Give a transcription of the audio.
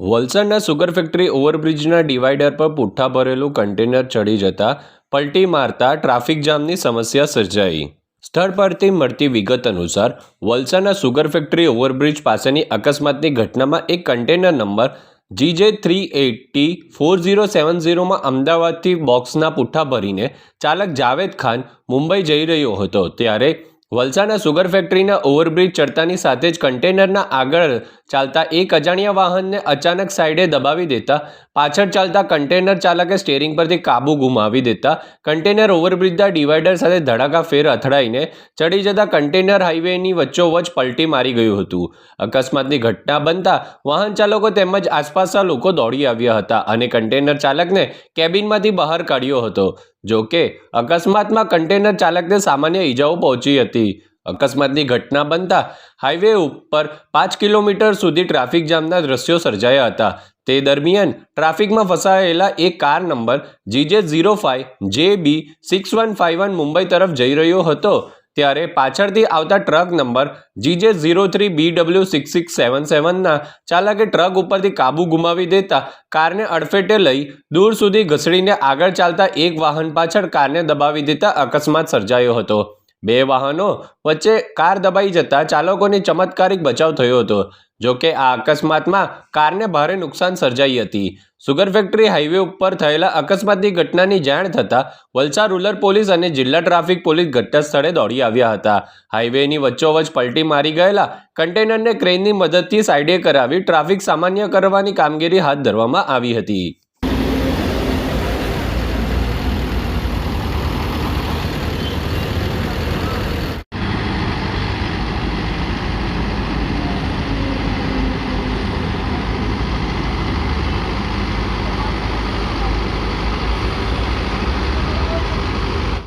વલસાડના sugar factory ઓવરબ્રિજના divider પર પુઠ્ઠા ભરેલું કન્ટેનર ચડી જતા પલટી મારતા ટ્રાફિક જામની સમસ્યા સર્જાઈ. સ્થળ પરથી મળતી વિગત અનુસાર, વલસાડના સુગર ફેક્ટરી ઓવરબ્રિજ પાસેની અકસ્માતની ઘટનામાં એક container number GJ three AT four zero seven ઝીરોમાં અમદાવાદથી બોક્સના પુઠ્ઠા ભરીને ચાલક જાવેદ ખાન મુંબઈ જઈ રહ્યો હતો. ત્યારે વલસાડના સુગર ફેક્ટરીના ઓવરબ્રિજ ચડતાની સાથે જ કન્ટેનરના આગળ ચાલતા એક અજાણ્યા વાહનને અચાનક સાઈડે દબાવી દેતા, પાછળ ચાલતા કન્ટેનર ચાલકે સ્ટેરિંગ પરથી કાબુ ગુમાવી દેતા, કન્ટેનર ઓવરબ્રિજના ડિવાઈડર સાથે ધડાકા ફેર અથડાઈને ચડી જતા કન્ટેનર હાઈવેની વચ્ચોવચ પલટી મારી ગયું હતું. અકસ્માતની ઘટના બનતા વાહન ચાલકો તેમજ આસપાસના લોકો દોડી આવ્યા હતા અને કન્ટેનર ચાલકને કેબિનમાંથી બહાર કાઢ્યો હતો. જોકે, અકસ્માતમાં કન્ટેનર ચાલકને સામાન્ય ઈજાઓ પહોંચી હતી. અકસ્માતની ઘટના બનતા હાઈવે ઉપર પાંચ કિલોમીટર સુધી ટ્રાફિક જામના દ્રશ્યો સર્જાયા હતા. તે દરમિયાન ટ્રાફિકમાં ફસાયેલા એક car number GJ zero five J B six one five one Mumbai તરફ જઈ રહ્યો હતો. ત્યારે પાછળથી આવતા truck number GJ zero three B W six six seven સેવનના ચાલકે ટ્રક ઉપરથી કાબુ ગુમાવી દેતા કારને અડફેટે લઈ દૂર સુધી ઘસડીને આગળ ચાલતા એક વાહન પાછળ કારને દબાવી દેતા અકસ્માત સર્જાયો હતો. બે વાહનો વચ્ચે કાર દબાઈ જતા ચાલકોને ચમત્કારિક બચાવ થયો હતો. જો કે આ અકસ્માતમાં કારને ભારે નુકસાન સર્જાઈ હતી. સુગર ફેક્ટરી હાઈવે ઉપર થયેલા અકસ્માતની ઘટનાની જાણ થતાં વલસાડ રૂરલ પોલીસ અને જિલ્લા ટ્રાફિક પોલીસ ઘટના સ્થળે દોડી આવ્યા હતા. હાઈવેની વચ્ચોવચ પલટી મારી ગયેલા કન્ટેનરને ક્રેનની મદદથી સાઈડે કરાવી ટ્રાફિક સામાન્ય કરવાની કામગીરી હાથ ધરવામાં આવી હતી.